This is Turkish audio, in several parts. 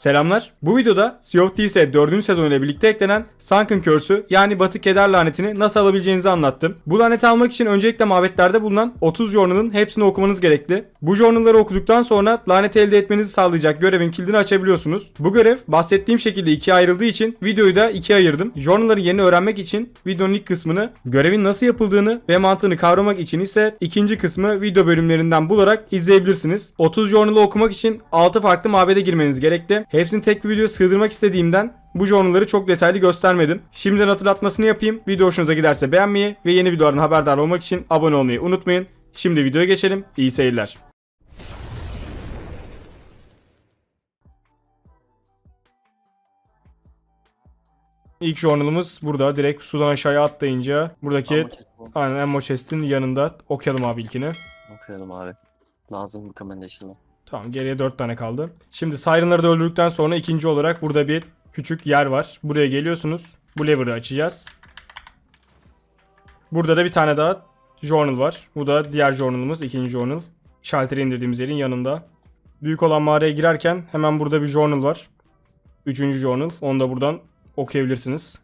Selamlar. Bu videoda Sea of Thieves'e 4. sezon ile birlikte eklenen Sunken Curse'ü yani Batı Keder lanetini nasıl alabileceğinizi anlattım. Bu laneti almak için öncelikle mabetlerde bulunan 30 journal'ın hepsini okumanız gerekli. Bu journal'ları okuduktan sonra laneti elde etmenizi sağlayacak görevin kilidini açabiliyorsunuz. Bu görev bahsettiğim şekilde ikiye ayrıldığı için videoyu da ikiye ayırdım. Journal'ları yeni öğrenmek için videonun ilk kısmını, görevin nasıl yapıldığını ve mantığını kavramak için ise ikinci kısmı video bölümlerinden bularak izleyebilirsiniz. 30 journal'ı okumak için 6 farklı mabede girmeniz gerekli. Hepsini tek bir videoya sığdırmak istediğimden bu journal'ları çok detaylı göstermedim. Şimdiden hatırlatmasını yapayım. Video hoşunuza giderse beğenmeyi ve yeni videolardan haberdar olmak için abone olmayı unutmayın. Şimdi videoya geçelim. İyi seyirler. İlk journalımız burada. Direkt sudan aşağıya atlayınca buradaki aynen Ammo Chest'in yanında okuyalım abi ilkini. Okuyalım abi. Lazım recommendation'ı. Tamam geriye 4 tane kaldı. Şimdi Siren'ları da öldürdükten sonra ikinci olarak burada bir küçük yer var. Buraya geliyorsunuz. Bu lever'ı açacağız. Burada da bir tane daha journal var. Bu da diğer journalımız. ikinci journal. Shelter'ı indirdiğimiz yerin yanında. Büyük olan mağaraya girerken hemen burada bir journal var. Üçüncü journal. Onu da buradan okuyabilirsiniz.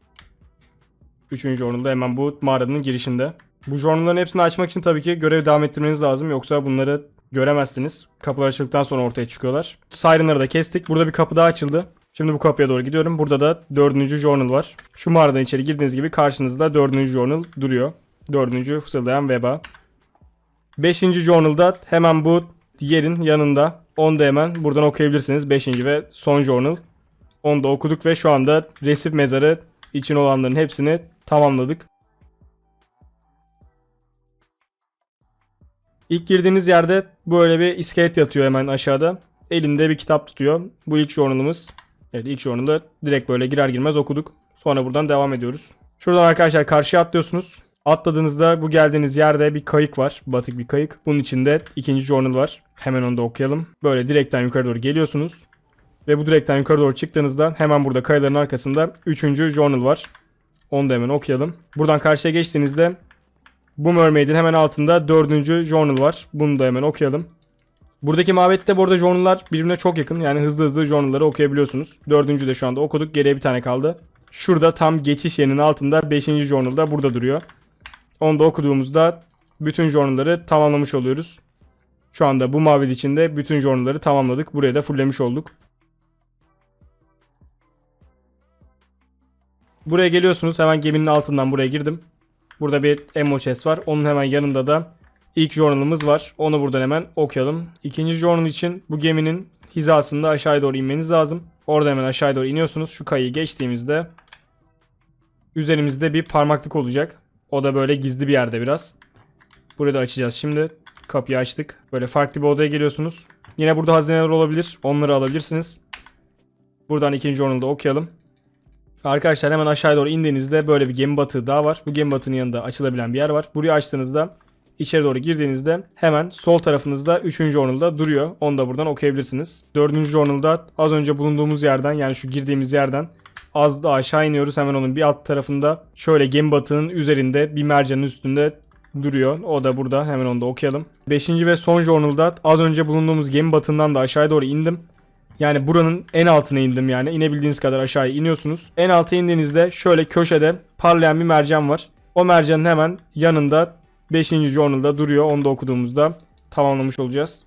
Üçüncü journal da hemen bu mağaranın girişinde. Bu journalların hepsini açmak için tabii ki görev devam ettirmeniz lazım. Yoksa bunları göremezsiniz. Kapılar açıldıktan sonra ortaya çıkıyorlar. Siren'ları da kestik. Burada bir kapı daha açıldı. Şimdi bu kapıya doğru gidiyorum. Burada da dördüncü journal var. Şu mağaradan içeri girdiğiniz gibi karşınızda dördüncü journal duruyor. Dördüncü fısıldayan veba. Beşinci journalda hemen bu yerin yanında. Onu da hemen buradan okuyabilirsiniz. Beşinci ve son journal. Onu da okuduk ve şu anda resif mezarı için olanların hepsini tamamladık. İlk girdiğiniz yerde böyle bir iskelet yatıyor hemen aşağıda. Elinde bir kitap tutuyor. Bu ilk journalımız. Evet ilk journalı direkt böyle girer girmez okuduk. Sonra buradan devam ediyoruz. Şuradan arkadaşlar karşıya atlıyorsunuz. Atladığınızda bu geldiğiniz yerde bir kayık var. Batık bir kayık. Bunun içinde ikinci journal var. Hemen onu da okuyalım. Böyle direkten yukarı doğru geliyorsunuz. Ve bu direkten yukarı doğru çıktığınızda hemen burada kayaların arkasında üçüncü journal var. Onu da hemen okuyalım. Buradan karşıya geçtiğinizde bu Mermaid'in hemen altında dördüncü journal var. Bunu da hemen okuyalım. Buradaki mabette bu arada journal'lar birbirine çok yakın. Yani hızlı hızlı journal'ları okuyabiliyorsunuz. Dördüncü de şu anda okuduk. Geriye bir tane kaldı. Şurada tam geçiş yerinin altında beşinci journal da burada duruyor. Onu da okuduğumuzda bütün journal'ları tamamlamış oluyoruz. Şu anda bu mabed içinde bütün journal'ları tamamladık. Buraya da fulllemiş olduk. Buraya geliyorsunuz. Hemen geminin altından buraya girdim. Burada bir ammo var. Onun hemen yanında da ilk journalımız var. Onu buradan hemen okuyalım. İkinci journal için bu geminin hizasında aşağıya doğru inmeniz lazım. Orada hemen aşağıya doğru iniyorsunuz. Şu kayıyı geçtiğimizde üzerimizde bir parmaklık olacak. O da böyle gizli bir yerde biraz. Burayı da açacağız şimdi. Kapıyı açtık. Böyle farklı bir odaya geliyorsunuz. Yine burada hazineler olabilir. Onları alabilirsiniz. Buradan ikinci journalda okuyalım. Arkadaşlar hemen aşağıya doğru indiğinizde böyle bir gemi batığı daha var. Bu gemi batığının yanında açılabilen bir yer var. Burayı açtığınızda içeri doğru girdiğinizde hemen sol tarafınızda 3. journalda duruyor. Onu da buradan okuyabilirsiniz. 4. journalda az önce bulunduğumuz yerden yani şu girdiğimiz yerden az da aşağı iniyoruz. Hemen onun bir alt tarafında şöyle gemi batığının üzerinde bir mercanın üstünde duruyor. O da burada. Hemen onu da okuyalım. 5. ve son journalda az önce bulunduğumuz gemi batığından da aşağıya doğru indim. Yani buranın en altına indim yani. İnebildiğiniz kadar aşağıya iniyorsunuz. En alta indiğinizde şöyle köşede parlayan bir mercan var. O mercanın hemen yanında 5. journalda duruyor. Onu da okuduğumuzda tamamlamış olacağız.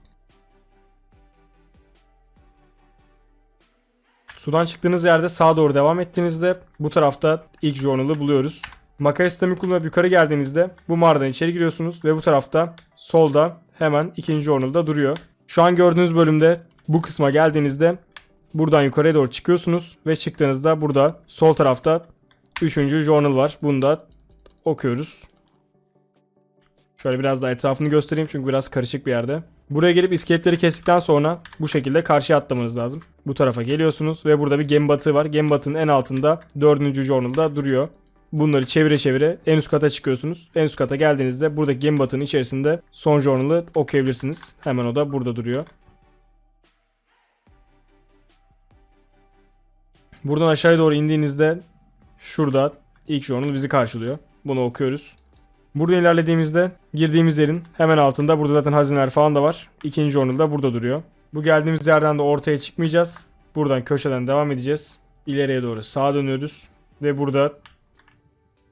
Sudan çıktığınız yerde sağa doğru devam ettiğinizde bu tarafta ilk journal'ı buluyoruz. Makara sistemi kullanıp yukarı geldiğinizde bu mağaradan içeri giriyorsunuz ve bu tarafta solda hemen ikinci journal'da duruyor. Şu an gördüğünüz bölümde bu kısma geldiğinizde buradan yukarıya doğru çıkıyorsunuz ve çıktığınızda burada sol tarafta üçüncü journal var. Bunu da okuyoruz. Şöyle biraz daha etrafını göstereyim çünkü biraz karışık bir yerde. Buraya gelip iskeletleri kestikten sonra bu şekilde karşıya atlamanız lazım. Bu tarafa geliyorsunuz ve burada bir gemi batığı var. Gemi batığının en altında dördüncü journalda duruyor. Bunları çevire çevire en üst kata çıkıyorsunuz. En üst kata geldiğinizde buradaki gemi batığının içerisinde son journalı okuyabilirsiniz. Hemen o da burada duruyor. Buradan aşağıya doğru indiğinizde şurada ilk journal bizi karşılıyor. Bunu okuyoruz. Burada ilerlediğimizde girdiğimiz yerin hemen altında burada zaten hazineler falan da var. İkinci journal da burada duruyor. Bu geldiğimiz yerden de ortaya çıkmayacağız. buradan köşeden devam edeceğiz. İleriye doğru sağa dönüyoruz. Ve burada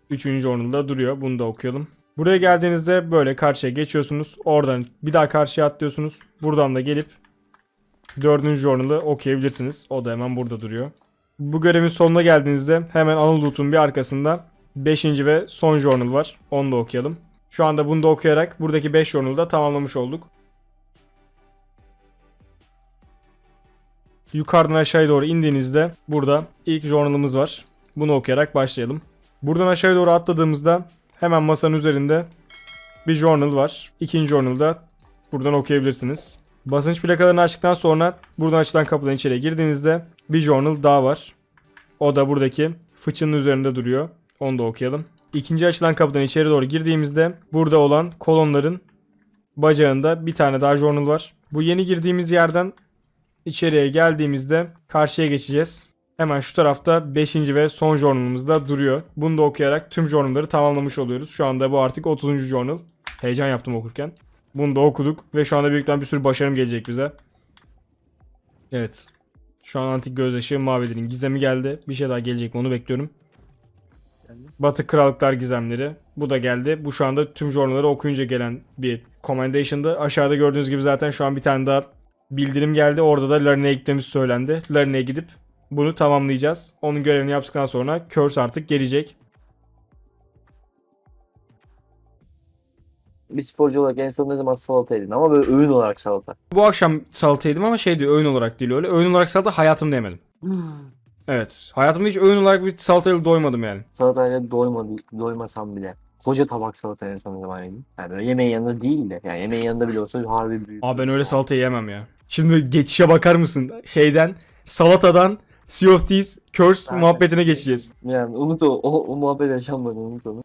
3. journal'da duruyor. Bunu da okuyalım. Buraya geldiğinizde böyle karşıya geçiyorsunuz. Oradan bir daha karşıya atlıyorsunuz. Buradan da gelip 4. journal'ı okuyabilirsiniz. O da hemen burada duruyor. Bu görevin sonuna geldiğinizde hemen ana loot'un bir arkasında 5. ve son journal var. Onu da okuyalım. Şu anda bunu da okuyarak buradaki 5 journal'ı da tamamlamış olduk. Yukarıdan aşağıya doğru indiğinizde burada ilk journal'ımız var. Bunu okuyarak başlayalım. Buradan aşağıya doğru atladığımızda hemen masanın üzerinde bir journal var. İkinci journal'da buradan okuyabilirsiniz. Basınç plakalarını açtıktan sonra buradan açılan kapıdan içeriye girdiğinizde bir journal daha var. O da buradaki fıçının üzerinde duruyor. Onu da okuyalım. İkinci açılan kapıdan içeri doğru girdiğimizde burada olan kolonların bacağında bir tane daha journal var. Bu yeni girdiğimiz yerden içeriye geldiğimizde karşıya geçeceğiz. Hemen şu tarafta 5. ve son journalımız da duruyor. Bunu da okuyarak tüm journalları tamamlamış oluyoruz. Şu anda bu artık 30. journal. Heyecan yaptım okurken. Bunu da okuduk ve şu anda büyükten bir sürü başarım gelecek bize. Evet. Şu an antik gözyaşı mabedinin gizemi geldi. Bir şey daha gelecek mi onu bekliyorum. Batı Krallıklar gizemleri. Bu da geldi. Bu şu anda tüm journalları okuyunca gelen bir commendation'dı. Aşağıda gördüğünüz gibi zaten şu an bir tane daha bildirim geldi. Orada da Larine'ye gitmemiz söylendi. Larine'ye gidip bunu tamamlayacağız. Onun görevini yaptıktan sonra Curse artık gelecek. Bir sporcu olarak en son ne zaman salata yedin ama böyle öğün olarak salata. Bu akşam salata yedim ama şey diyor öğün olarak değil öyle. Öğün olarak salata hayatımda yemedim. Evet. Hayatımda hiç öğün olarak bir salatayla doymadım yani. Salatayla doymadı, doymasam bile. Koca tabak salata en son ne zaman yedin? Yani böyle yemeğin yanında değil de. Yani yemeğin yanında bile olsa harbi büyük. Abi ben öyle salata yiyemem ya. Şimdi geçişe bakar mısın? Şeyden salatadan Sea of Thieves Curse Aynen. muhabbetine geçeceğiz. Yani unut o, o, o muhabbet yaşanmadı unut onu.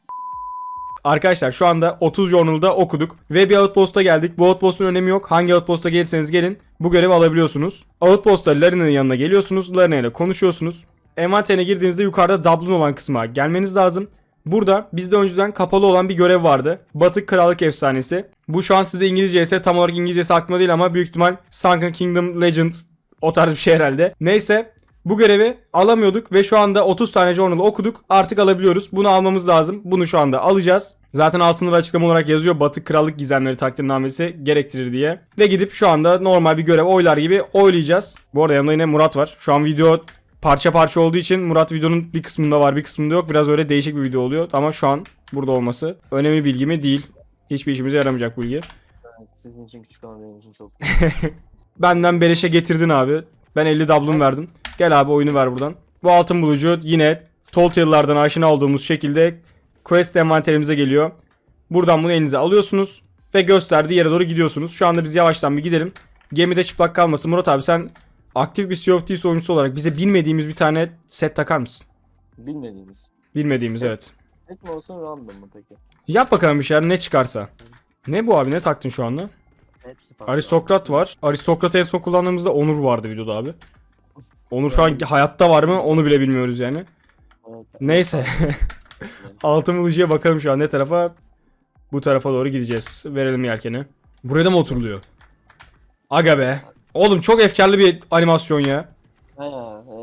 Arkadaşlar şu anda 30 Journal'da okuduk ve bir Outpost'a geldik. Bu Outpost'un önemi yok. Hangi Outpost'a gelirseniz gelin bu görevi alabiliyorsunuz. Outpost'ta Larine'nin yanına geliyorsunuz. Larine ile konuşuyorsunuz. Envanterine girdiğinizde yukarıda Dublin olan kısma gelmeniz lazım. Burada bizde önceden kapalı olan bir görev vardı. Batık Krallık Efsanesi. Bu şu an sizde İngilizce ise tam olarak İngilizcesi aklımda değil ama büyük ihtimal Sunken Kingdom Legend o tarz bir şey herhalde. Neyse bu görevi alamıyorduk ve şu anda 30 tane journal okuduk. Artık alabiliyoruz. Bunu almamız lazım. Bunu şu anda alacağız. Zaten altında da açıklama olarak yazıyor Batı Krallık Gizemleri takdirnamesi gerektirir diye. Ve gidip şu anda normal bir görev oylar gibi oylayacağız. Bu arada yanında yine Murat var. Şu an video parça parça olduğu için Murat videonun bir kısmında var bir kısmında yok. Biraz öyle değişik bir video oluyor. Ama şu an burada olması önemli bilgi mi değil. Hiçbir işimize yaramayacak bilgi. Evet, sizin için küçük ama benim için çok Benden beleşe getirdin abi. Ben 50 dublon verdim. Gel abi oyunu ver buradan. Bu altın bulucu yine Toltea'lılardan aşina olduğumuz şekilde quest envanterimize geliyor. Buradan bunu elinize alıyorsunuz ve gösterdiği yere doğru gidiyorsunuz. Şu anda biz yavaştan bir gidelim. Gemide çıplak kalmasın. Murat abi sen aktif bir Sea of Thieves oyuncusu olarak bize bilmediğimiz bir tane set takar mısın? bilmediğimiz. Bilmediğimiz Set. evet. Et mi olsun random mı peki? Yap bakalım bir şeyler ne çıkarsa. Ne bu abi ne taktın şu anda? Hepsi farklı. Aristokrat var. Aristokrat en son kullandığımızda Onur vardı videoda abi. Onur şu an hayatta var mı onu bile bilmiyoruz yani. Neyse. Altın bulucuya bakalım şu an ne tarafa. Bu tarafa doğru gideceğiz. Verelim yelkeni. Buraya da mı oturuluyor? Aga be. Oğlum çok efkarlı bir animasyon ya.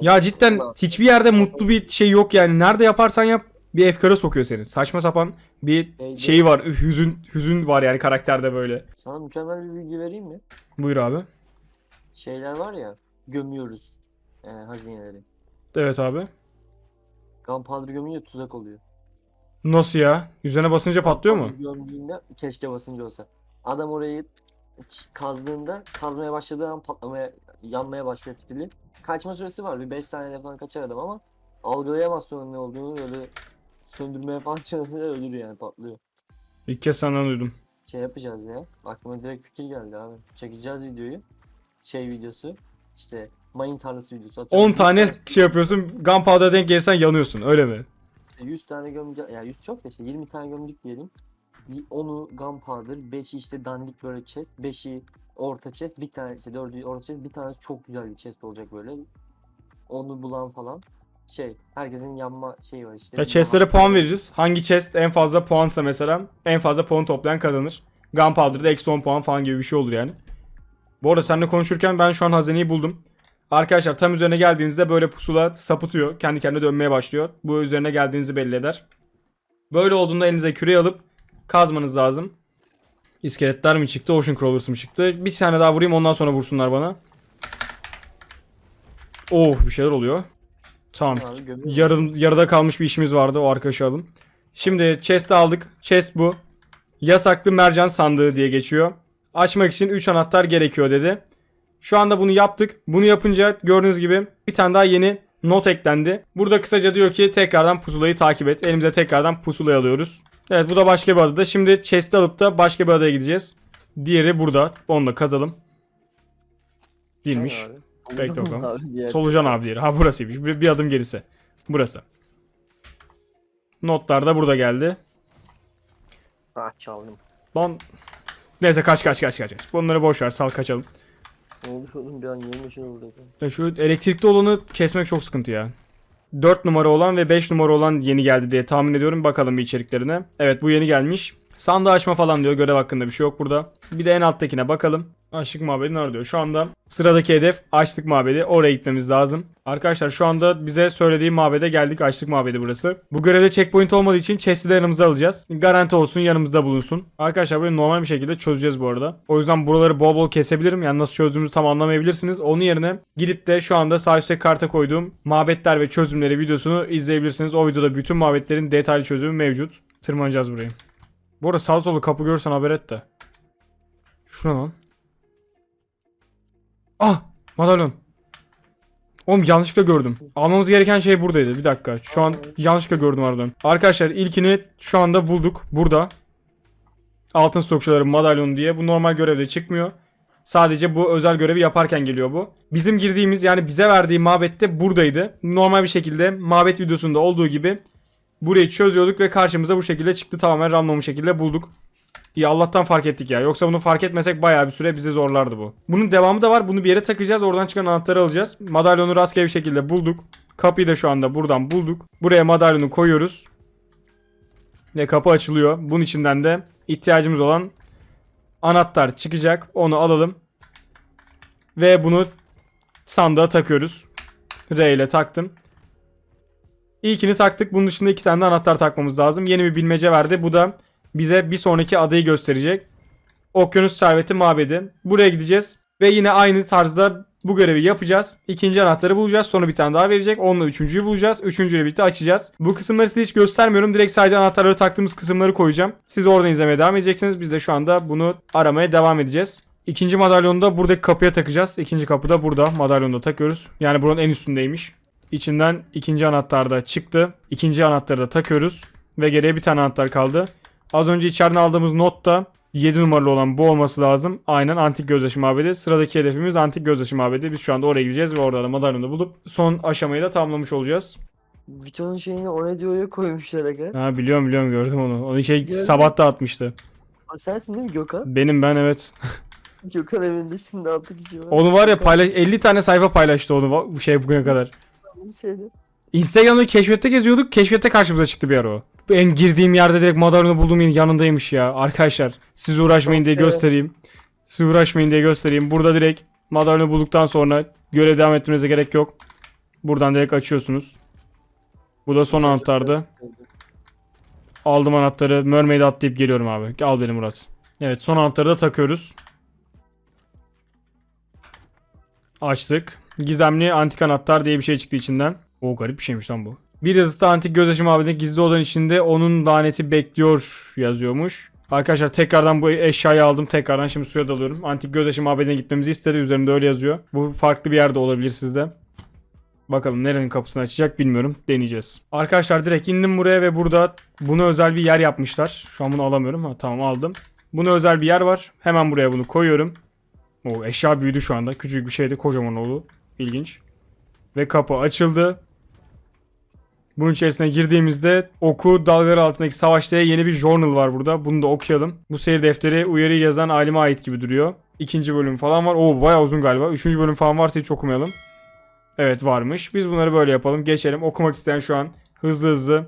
Ya cidden hiçbir yerde mutlu bir şey yok yani. Nerede yaparsan yap bir efkara sokuyor seni. Saçma sapan bir şeyi var. Hüzün hüzün var yani karakterde böyle. Sana mükemmel bir bilgi vereyim mi? Buyur abi. Şeyler var ya gömüyoruz e, hazineleri. Evet abi. Gunpowder gömünce tuzak oluyor. Nasıl ya? Üzerine basınca patlıyor mu? Gömdüğünde keşke basınca olsa. Adam orayı kazdığında kazmaya başladığı an patlamaya yanmaya başlıyor fitili. Kaçma süresi var. Bir 5 saniyede falan kaçar adam ama algılayamaz sonra ne olduğunu böyle söndürmeye falan çalışınca ölür yani patlıyor. İlk kez senden duydum. Şey yapacağız ya. Aklıma direkt fikir geldi abi. Çekeceğiz videoyu. Şey videosu. İşte mayın tarlası videosu. Atıyorum 10 100 tane şey yapıyorsun. Gunpowder'a denk gelirsen yanıyorsun öyle mi? İşte 100 tane gömce ya 100 çok da işte 20 tane gömdük diyelim. Y- Onu gunpowder, 5'i işte dandik böyle chest, 5'i orta chest, bir tane işte 4'ü orta chest, bir tanesi çok güzel bir chest olacak böyle. Onu bulan falan. Şey, herkesin yanma şeyi var işte. Ya chestlere puan veririz. Hangi chest en fazla puansa mesela en fazla puan toplayan kazanır. Gunpowder'da eksi 10 puan falan gibi bir şey olur yani. Bu arada seninle konuşurken ben şu an hazineyi buldum. Arkadaşlar tam üzerine geldiğinizde böyle pusula sapıtıyor. Kendi kendine dönmeye başlıyor. Bu üzerine geldiğinizi belli eder. Böyle olduğunda elinize küreği alıp kazmanız lazım. İskeletler mi çıktı, Ocean Crawlers mı çıktı? Bir tane daha vurayım ondan sonra vursunlar bana. Oh bir şeyler oluyor. Tamam. Yarım, yarıda kalmış bir işimiz vardı. O arkadaşı alın. Şimdi chest'i aldık. Chest bu. Yasaklı mercan sandığı diye geçiyor. Açmak için 3 anahtar gerekiyor dedi. Şu anda bunu yaptık. Bunu yapınca gördüğünüz gibi bir tane daha yeni not eklendi. Burada kısaca diyor ki tekrardan pusulayı takip et. Elimize tekrardan pusulayı alıyoruz. Evet bu da başka bir adada. Şimdi chest'i alıp da başka bir adaya gideceğiz. Diğeri burada. Onu da kazalım. Değilmiş. Abi. Bekle Solucan bakalım. abi diğer- Solucan abi diğeri. Ha burasıymış. Bir, bir adım gerisi. Burası. Notlar da burada geldi. Ah çaldım. Lan. Neyse kaç kaç kaç kaç. kaç. Bunları boş ver sal kaçalım. Oldu oğlum bir an başına vurdu. Ya şu elektrikli olanı kesmek çok sıkıntı ya. 4 numara olan ve 5 numara olan yeni geldi diye tahmin ediyorum. Bakalım bir içeriklerine. Evet bu yeni gelmiş. Sandığı açma falan diyor. Görev hakkında bir şey yok burada. Bir de en alttakine bakalım. Açlık mabedi nerede diyor. Şu anda sıradaki hedef açlık mabedi. Oraya gitmemiz lazım. Arkadaşlar şu anda bize söylediği mabede geldik. Açlık mabedi burası. Bu görevde checkpoint olmadığı için chest'i de yanımıza alacağız. Garanti olsun yanımızda bulunsun. Arkadaşlar böyle normal bir şekilde çözeceğiz bu arada. O yüzden buraları bol bol kesebilirim. Yani nasıl çözdüğümüzü tam anlamayabilirsiniz. Onun yerine gidip de şu anda sağ üstte karta koyduğum mabetler ve çözümleri videosunu izleyebilirsiniz. O videoda bütün mabetlerin detaylı çözümü mevcut. Tırmanacağız burayı. Bu arada sağ solu kapı görürsen haber et de. Şuna lan. Ah! Madalyon. Oğlum yanlışlıkla gördüm. Almamız gereken şey buradaydı. Bir dakika. Şu an yanlışlıkla gördüm harbiden. Arkadaşlar ilkini şu anda bulduk. Burada. Altın stokçuları madalyonu diye. Bu normal görevde çıkmıyor. Sadece bu özel görevi yaparken geliyor bu. Bizim girdiğimiz yani bize verdiği mabette buradaydı. Normal bir şekilde mabet videosunda olduğu gibi burayı çözüyorduk ve karşımıza bu şekilde çıktı. Tamamen random şekilde bulduk. İyi Allah'tan fark ettik ya. Yoksa bunu fark etmesek bayağı bir süre bize zorlardı bu. Bunun devamı da var. Bunu bir yere takacağız. Oradan çıkan anahtarı alacağız. Madalyonu rastgele bir şekilde bulduk. Kapıyı da şu anda buradan bulduk. Buraya madalyonu koyuyoruz. Ve kapı açılıyor. Bunun içinden de ihtiyacımız olan anahtar çıkacak. Onu alalım. Ve bunu sandığa takıyoruz. R ile taktım. İlkini taktık. Bunun dışında iki tane de anahtar takmamız lazım. Yeni bir bilmece verdi. Bu da bize bir sonraki adayı gösterecek. Okyanus Serveti Mabedi. Buraya gideceğiz. Ve yine aynı tarzda bu görevi yapacağız. İkinci anahtarı bulacağız. Sonra bir tane daha verecek. Onunla üçüncüyü bulacağız. Üçüncüyle birlikte açacağız. Bu kısımları size hiç göstermiyorum. Direkt sadece anahtarları taktığımız kısımları koyacağım. Siz oradan izlemeye devam edeceksiniz. Biz de şu anda bunu aramaya devam edeceğiz. İkinci madalyonu da buradaki kapıya takacağız. İkinci kapı da burada. Madalyonu da takıyoruz. Yani buranın en üstündeymiş. İçinden ikinci anahtar da çıktı. İkinci anahtarı da takıyoruz. Ve geriye bir tane anahtar kaldı. Az önce içeriden aldığımız not da 7 numaralı olan bu olması lazım. Aynen antik gözyaşı mabedi. Sıradaki hedefimiz antik gözyaşı mabedi. Biz şu anda oraya gideceğiz ve orada da madalyonu bulup son aşamayı da tamamlamış olacağız. Videonun şeyini o ne diyor'ya koymuşlar aga. Ha biliyorum biliyorum gördüm onu. Onu şey Gördüm. sabah da atmıştı. O sensin değil mi Gökhan? Benim ben evet. Gökhan evinde şimdi 6 kişi var. Onu var ya paylaş 50 tane sayfa paylaştı onu şey bugüne kadar. Bir şeyde. Instagram'da keşfette geziyorduk. Keşfette karşımıza çıktı bir ara o. En girdiğim yerde direkt madalyonu bulduğum yerin yanındaymış ya. Arkadaşlar siz uğraşmayın diye göstereyim. Siz uğraşmayın diye göstereyim. Burada direkt madalyonu bulduktan sonra görev devam etmenize gerek yok. Buradan direkt açıyorsunuz. Bu da son anahtardı. Aldım anahtarı. Mermaid'e atlayıp geliyorum abi. Al beni Murat. Evet son anahtarı da takıyoruz. Açtık. Gizemli antik anahtar diye bir şey çıktı içinden. O garip bir şeymiş lan bu. Bir yazıda antik gözyaşı mabedinde gizli odanın içinde onun laneti bekliyor yazıyormuş. Arkadaşlar tekrardan bu eşyayı aldım. Tekrardan şimdi suya dalıyorum. Antik gözyaşı mabedine gitmemizi istedi. Üzerinde öyle yazıyor. Bu farklı bir yerde olabilir sizde. Bakalım nerenin kapısını açacak bilmiyorum. Deneyeceğiz. Arkadaşlar direkt indim buraya ve burada bunu özel bir yer yapmışlar. Şu an bunu alamıyorum. Ha, tamam aldım. Buna özel bir yer var. Hemen buraya bunu koyuyorum. O eşya büyüdü şu anda. Küçük bir şeydi kocaman oldu. İlginç. Ve kapı açıldı. Bunun içerisine girdiğimizde oku dalgaları altındaki savaş yeni bir journal var burada. Bunu da okuyalım. Bu seyir defteri uyarıyı yazan alime ait gibi duruyor. İkinci bölüm falan var. Oo bayağı uzun galiba. Üçüncü bölüm falan varsa hiç okumayalım. Evet varmış. Biz bunları böyle yapalım. Geçelim. Okumak isteyen şu an hızlı hızlı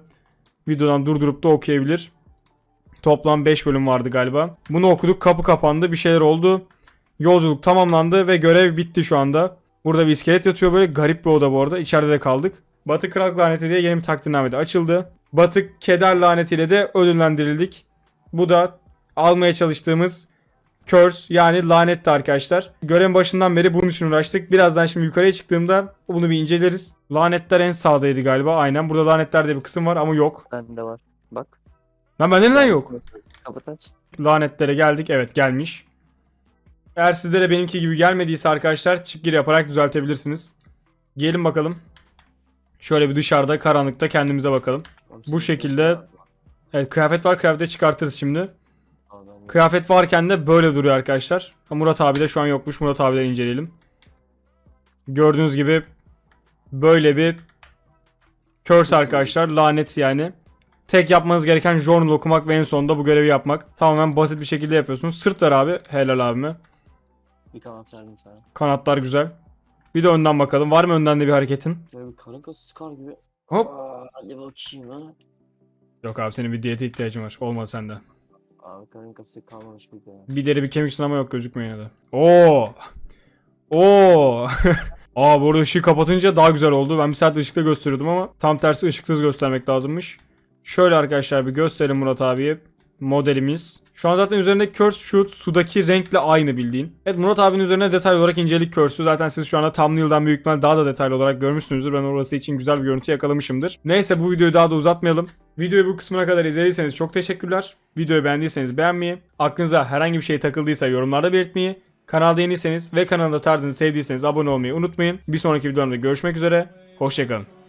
videodan durdurup da okuyabilir. Toplam 5 bölüm vardı galiba. Bunu okuduk. Kapı kapandı. Bir şeyler oldu. Yolculuk tamamlandı ve görev bitti şu anda. Burada bir iskelet yatıyor böyle garip bir oda bu arada. İçeride de kaldık. Batı Kral laneti diye yeni bir takdimname de açıldı. Batı Keder lanetiyle de ödüllendirildik. Bu da almaya çalıştığımız curse yani lanetti arkadaşlar. Görevin başından beri bunun için uğraştık. Birazdan şimdi yukarıya çıktığımda bunu bir inceleriz. Lanetler en sağdaydı galiba aynen. Burada lanetler diye bir kısım var ama yok. Bende var. Bak. Lan bende neden yok? Kapat aç. Lanetlere geldik. Evet gelmiş. Eğer sizlere benimki gibi gelmediyse arkadaşlar çık gir yaparak düzeltebilirsiniz. Gelin bakalım. Şöyle bir dışarıda karanlıkta kendimize bakalım. Bu şekilde- Evet kıyafet var kıyafeti çıkartırız şimdi. Kıyafet varken de böyle duruyor arkadaşlar. Murat abi de şu an yokmuş. Murat abileri inceleyelim. Gördüğünüz gibi böyle bir curse arkadaşlar. Lanet yani. Tek yapmanız gereken journal okumak ve en sonunda bu görevi yapmak. Tamamen basit bir şekilde yapıyorsunuz. Sırt ver abi. Helal abime. Bir kanat verdim sana. Kanatlar güzel. Bir de önden bakalım. Var mı önden de bir hareketin? Şöyle bir karın kası sıkar gibi. Hop. Aa, hadi bakayım ha. Yok abi senin bir diyete ihtiyacın var. Olmadı sende. Abi karın kası kalmamış bir de. Bir deri bir kemiksin ama yok gözükmüyor yine de. Oo. Oo. Aa bu arada ışığı kapatınca daha güzel oldu. Ben bir saat ışıkla gösteriyordum ama tam tersi ışıksız göstermek lazımmış. Şöyle arkadaşlar bir gösterelim Murat abiye. Modelimiz. Şu an zaten üzerinde curse shoot sudaki renkle aynı bildiğin. Evet Murat abinin üzerine detaylı olarak inceledik curse'ü. Zaten siz şu anda thumbnail'dan büyük ihtimal daha da detaylı olarak görmüşsünüzdür. Ben orası için güzel bir görüntü yakalamışımdır. Neyse bu videoyu daha da uzatmayalım. Videoyu bu kısmına kadar izlediyseniz çok teşekkürler. Videoyu beğendiyseniz beğenmeyi, aklınıza herhangi bir şey takıldıysa yorumlarda belirtmeyi, kanalda yeniyseniz ve kanalda tarzını sevdiyseniz abone olmayı unutmayın. Bir sonraki videomda görüşmek üzere, hoşçakalın.